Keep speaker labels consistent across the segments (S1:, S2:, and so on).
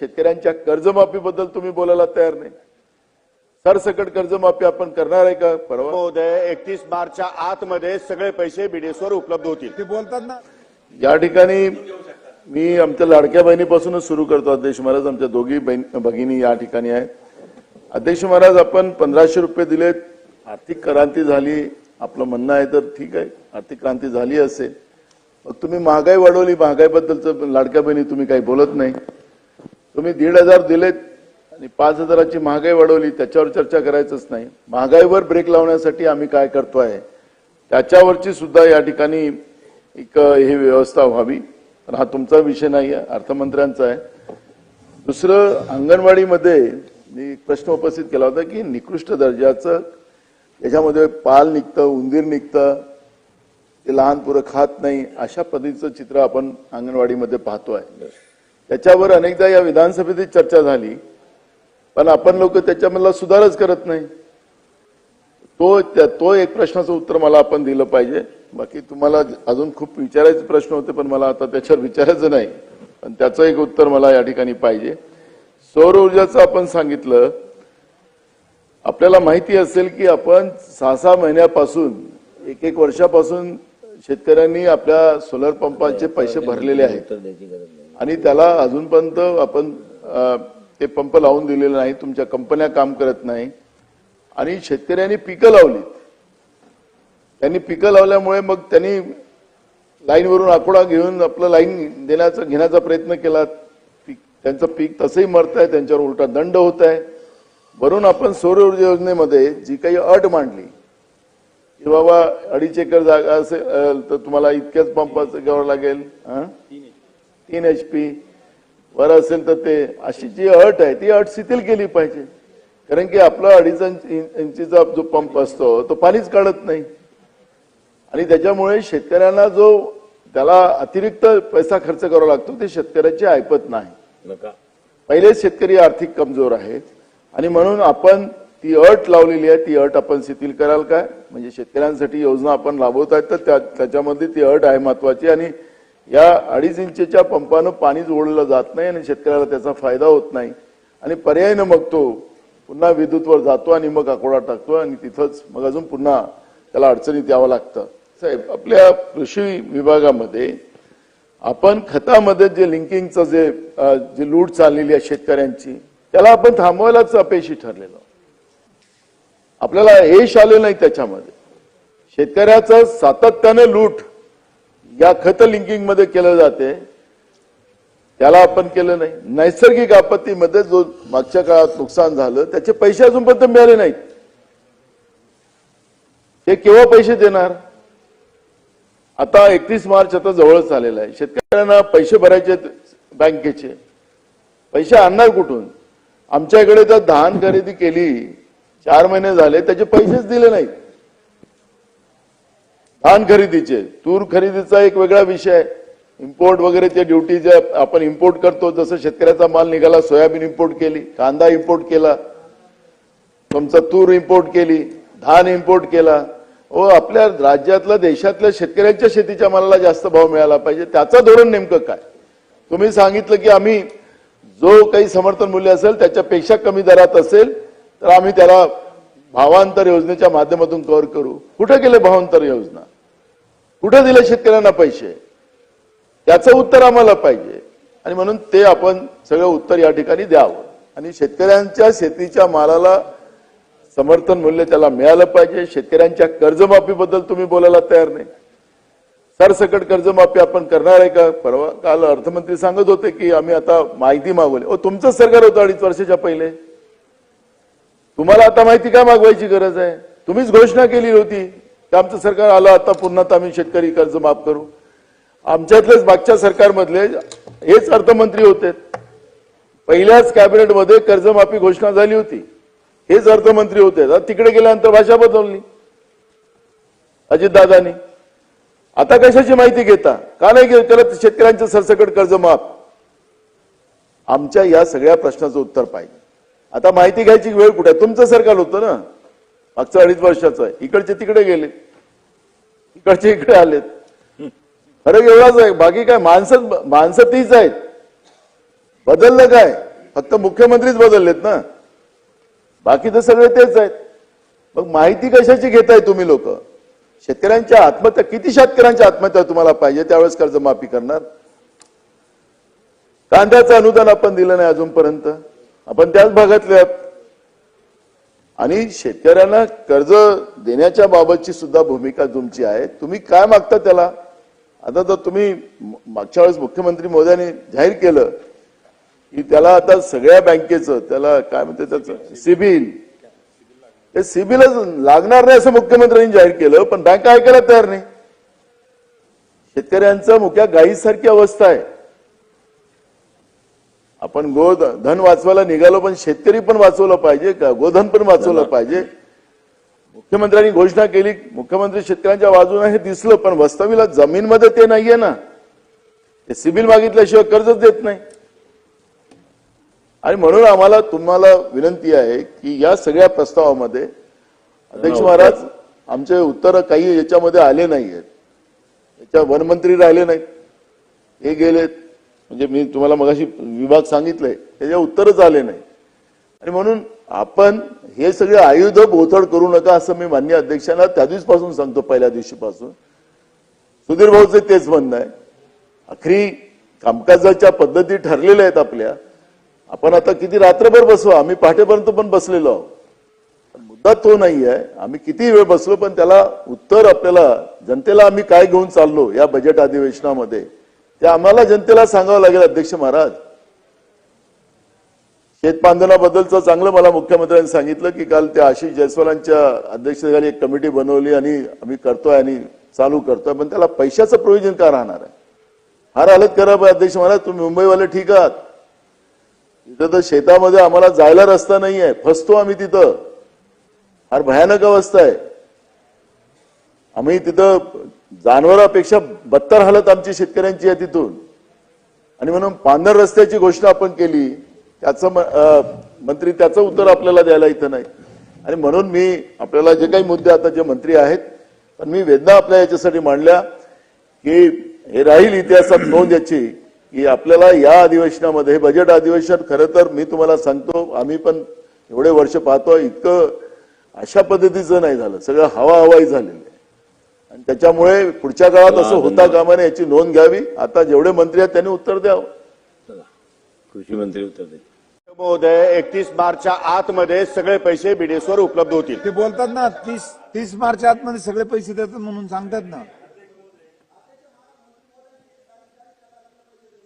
S1: शेतकऱ्यांच्या कर्जमाफीबद्दल तुम्ही बोलायला तयार नाही. सरसकट कर्जमाफी आपण करणार आहे का? परवा
S2: महोदय एकतीस मार्चच्या आतमध्ये सगळे पैसे बीडीएसवर उपलब्ध होतील.
S3: ते बोलतात ना.
S1: या ठिकाणी मी आमच्या लाडक्या बहिणीपासूनच सुरू करतो अध्यक्ष महाराज. आमच्या दोघी बहीण भगिनी या ठिकाणी आहेत. अध्यक्ष महाराज आपण पंधराशे रुपये दिलेत. आर्थिक क्रांती झाली. आपलं म्हणणं आहे तर ठीक आहे. आर्थिक क्रांती झाली असेल. मग तुम्ही महागाई वाढवली. महागाईबद्दलचं लाडक्या बहिणी तुम्ही काही बोलत नाही. तुम्ही दीड हजार दिलेत आणि पाच हजाराची महागाई वाढवली त्याच्यावर चर्चा करायचंच नाही. महागाईवर ब्रेक लावण्यासाठी आम्ही काय करतोय? त्याच्यावरची सुद्धा या ठिकाणी एक ही व्यवस्था व्हावी. पण हा तुमचा विषय नाही आहे अर्थमंत्र्यांचा आहे. दुसरं अंगणवाडीमध्ये मी एक प्रश्न उपस्थित केला होता की निकृष्ट दर्जाचं याच्यामध्ये पाल निघतं उंदीर निघतं ते लहान पोरं खात नाही अशा पद्धतीचं चित्र आपण अंगणवाडीमध्ये पाहतो आहे त्याच्यावर अनेकदा या विधानसभेतही चर्चा झाली. पण आपण लोक त्याच्यामधला सुधारच करत नाही. तो त्या- तो एक प्रश्नाचं उत्तर मला आपण दिलं पाहिजे. बाकी तुम्हाला अजून खूप विचारायचे प्रश्न होते पण मला आता त्याच्यावर विचारायचं नाही. पण त्याचं एक उत्तर मला या ठिकाणी पाहिजे. सौर ऊर्जाचं आपण सांगितलं. आपल्याला माहिती असेल की आपण सहा सहा महिन्यापासून एक एक वर्षापासून शेतकऱ्यांनी आपल्या सोलर पंपाचे पैसे भरलेले आहेत. आणि त्याला अजूनपर्यंत आपण ते पंप लावून दिलेले नाही तुमच्या कंपन्या काम करत नाही. आणि शेतकऱ्यांनी पिकं लावली त्यांनी पिकं लावल्यामुळे मग त्यांनी लाईनवरून आकडा घेऊन आपलं लाईन देण्याचा घेण्याचा प्रयत्न केला. पीक त्यांचं पीक तसंही मरत आहे त्यांच्यावर उलटा दंड होत आहे वरून आपण सौर ऊर्जा योजनेमध्ये जी काही अट मांडली की बाबा अडीच एकर जागा असेल तर तुम्हाला इतक्याच पंपाचं घ्यावं लागेल तीन एच पी वर असेल तर ते अशी जी अट आहे ती अट शिथिल केली पाहिजे. कारण की आपला अडीच इंच- इंचीचा जो पंप असतो तो पाणीच काढत नाही. आणि त्याच्यामुळे शेतकऱ्यांना जो त्याला अतिरिक्त पैसा खर्च करावा लागतो ते शेतकऱ्याची ऐपत नाही. पहिलेच शेतकरी आर्थिक कमजोर आहेत. आणि म्हणून आपण ती अट लावलेली आहे ती अट आपण शिथिल कराल काय? म्हणजे शेतकऱ्यांसाठी योजना आपण राबवत आहेत तर त्या- त्याच्यामध्ये ती अट आहे महत्वाची. आणि या अडीच इंचच्या पंपानं पाणी जोडलं जात नाही आणि शेतकऱ्याला त्याचा फायदा होत नाही. आणि पर्यायनं मग तो पुन्हा विद्युतवर जातो आणि मग आकोडा टाकतो आणि तिथंच मग अजून पुन्हा त्याला अडचणीत यावं लागतं. साहेब आपल्या कृषी विभागामध्ये आपण खतामध्ये जे लिंकिंगचं जे जी लूट चाललेली आहे शेतकऱ्यांची त्याला आपण थांबवायलाच अपयशी ठरलेलो. आपल्याला यश आलं नाही त्याच्यामध्ये. शेतकऱ्याचं सातत्याने लूट या खत लिंकिंगमध्ये केलं जाते त्याला आपण केलं नाही. नैसर्गिक आपत्तीमध्ये जो मागच्या काळात नुकसान झालं त्याचे पैसे अजूनपर्यंत मिळाले नाहीत. ते केव्हा पैसे देणार? आता एकतीस मार्च आता जवळच आलेला आहे. शेतकऱ्यांना पैसे भरायचे बँकेचे. पैसे आणणार कुठून? आमच्याकडे तर धान खरेदी केली चार महिने झाले त्याचे पैसेच दिले नाहीत. धान खरेदीचे. तूर खरेदीचा एक वेगळा विषय आहे. इम्पोर्ट वगैरे ते ड्युटी जे आपण इम्पोर्ट करतो जसं शेतकऱ्याचा माल निघाला सोयाबीन इम्पोर्ट केली कांदा इम्पोर्ट केला तुमचा तूर इम्पोर्ट केली धान इम्पोर्ट केला. व आपल्या राज्यातल्या देशातल्या शेतकऱ्यांच्या शेतीच्या मालाला जास्त भाव मिळाला पाहिजे. त्याचं धोरण नेमकं काय? तुम्ही सांगितलं की आम्ही जो काही समर्थन मूल्य असेल त्याच्यापेक्षा कमी दरात असेल तर आम्ही त्याला भावांतर योजनेच्या माध्यमातून कव्हर करू. कुठे गेले भावांतर योजना? कुठे दिले शेतकऱ्यांना पैसे? त्याचं उत्तर आम्हाला पाहिजे. आणि म्हणून ते आपण सगळं उत्तर या ठिकाणी द्यावं. आणि शेतकऱ्यांच्या शेतीच्या मालाला समर्थन मूल्य त्याला मिळालं पाहिजे. शेतकऱ्यांच्या कर्जमाफीबद्दल तुम्ही बोलायला तयार नाही. सरसकट कर्जमाफी आपण करणार आहे का? परवा काल अर्थमंत्री सांगत होते की आम्ही आता माहिती मागवली. ओ तुमचं सरकार होतं अडीच वर्षाच्या पहिले. तुम्हाला आता माहिती काय मागवायची गरज आहे? तुम्हीच घोषणा केली होती. तर आमचं सरकार आलं आता पुन्हा तर आम्ही शेतकरी कर्ज माफ करू. आमच्यातलेच मागच्या सरकारमधले हेच अर्थमंत्री होते. पहिल्याच कॅबिनेटमध्ये कर्जमाफी घोषणा झाली होती. हेच अर्थमंत्री होते. आता तिकडे गेल्यानंतर भाषा बदलली. अजितदादानी. आता कशाची माहिती घेता? का नाही करत शेतकऱ्यांचं सरसकट कर्ज माफ. आमच्या या सगळ्या प्रश्नाचं उत्तर पाहिजे. आता माहिती घ्यायची वेळ कुठे? तुमचं सरकार होतं ना? मागचं अडीच वर्षाचं. इकडचे तिकडे गेले. इकडचे इकडे आलेत. फरक एवढाच आहे. बाकी काय माणसं माणसं तीच आहेत. बदललं काय? फक्त मुख्यमंत्रीच बदललेत ना. बाकी तर सगळे तेच आहेत. मग माहिती कशाची घेताय तुम्ही लोक? शेतकऱ्यांच्या आत्महत्या किती शेतकऱ्यांच्या आत्महत्या तुम्हाला पाहिजे? त्यावेळेस कर्जमाफी करणार? कांद्याचं अनुदान आपण दिलं नाही अजूनपर्यंत. आपण त्याच भागातले आहोत. आणि शेतकऱ्यांना कर्ज देण्याच्या बाबतची सुद्धा भूमिका तुमची आहे. तुम्ही काय मागता त्याला? आता तर तुम्ही मागच्या वेळेस मुख्यमंत्री मोदयांनी जाहीर केलं की त्याला आता सगळ्या बँकेचं त्याला काय म्हणते त्याचं? सिबिल. ते सिबिलच लागणार नाही असं मुख्यमंत्र्यांनी जाहीर केलं पण बँका ऐकायला तयार नाही. शेतकऱ्यांचं मुख्या गायीसारखी अवस्था आहे. आपण गो धन वाचवायला निघालो पण शेतकरी पण वाचवलं पाहिजे का गोधन पण वाचवलं पाहिजे? मुख्यमंत्र्यांनी घोषणा केली मुख्यमंत्री शेतकऱ्यांच्या बाजूने हे दिसलं पण वास्तविला जमीनमध्ये ते नाहीये ना. ते सिबिल मागितल्याशिवाय कर्जच देत नाही. आणि म्हणून आम्हाला तुम्हाला विनंती आहे की या सगळ्या प्रस्तावामध्ये अध्यक्ष महाराज आमचे उत्तर काही याच्यामध्ये आले नाही आहेत याच्या वनमंत्री राहिले नाहीत. हे गेलेत. म्हणजे मी तुम्हाला मगाशी विभाग सांगितलंय त्याच्या उत्तरच आले नाही. आणि म्हणून आपण हे सगळे आयुध बोथड करू नका असं मी मान्य अध्यक्षांना त्या दिवसपासून सांगतो पहिल्या दिवशीपासून. सुधीर भाऊचे तेच म्हणणं आहे. अखरी कामकाजाच्या पद्धती ठरलेल्या आहेत आपल्या. आपण आता किती रात्रभर बसू आम्ही पहाटेपर्यंत पण बसलेलो आहोत. मुद्दा तो नाही आहे आम्ही किती वेळ बसलो पण त्याला उत्तर आपल्याला जनतेला आम्ही काय घेऊन चाललो या बजेट अधिवेशनामध्ये? ते आम्हाला जनतेला सांगावं लागेल अध्यक्ष महाराज. शेतबांधनाबद्दलचं चांगलं मला मुख्यमंत्र्यांनी सांगितलं की काल त्या आशिष जयस्वालांच्या अध्यक्षतेखाली एक कमिटी बनवली आणि आम्ही करतोय आणि चालू करतोय पण त्याला पैशाचं प्रयोजन का राहणार आहे? फार हालत करा अध्यक्ष महाराज तुम्ही मुंबईवाले ठीक आहात. तिथं तर शेतामध्ये आम्हाला जायला रस्ता नाही आहे फसतो आम्ही तिथं. फार भयानक अवस्था आहे. आम्ही तिथं जानवरापेक्षा बत्तर हालत आमची शेतकऱ्यांची आहे तिथून. आणि म्हणून पांढर रस्त्याची घोषणा आपण केली. त्याचं मंत्री त्याचं उत्तर आपल्याला द्यायला इथं नाही. आणि म्हणून मी आपल्याला जे काही मुद्दे आता जे मंत्री आहेत पण मी वेदना आपल्या याच्यासाठी मांडल्या की हे राहील इतिहासात नोंद याची की आपल्याला या अधिवेशनामध्ये हे बजेट अधिवेशन खरं तर मी तुम्हाला सांगतो आम्ही पण एवढे वर्ष पाहतो इतकं अशा पद्धतीचं नाही झालं. सगळं हवा हवाई झालेलं आहे. आणि त्याच्यामुळे पुढच्या काळात असं होता कामा नये याची नोंद घ्यावी. आता जेवढे मंत्री आहेत त्यांनी उत्तर द्यावं.
S3: कृषी मंत्री उत्तर देतील.
S2: महोदय एकतीस मार्चच्या आतमध्ये सगळे पैसे बीडीएसवर उपलब्ध होतील.
S4: ते बोलतात ना तीस तीस मार्च आतमध्ये सगळे पैसे देतात म्हणून सांगतात ना.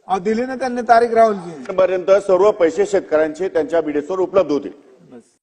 S4: अहो दिली ना त्यांनी तारीख राहुलची
S2: पर्यंत सर्व पैसे शेतकऱ्यांचे त्यांच्या बीडीएसवर उपलब्ध होतील.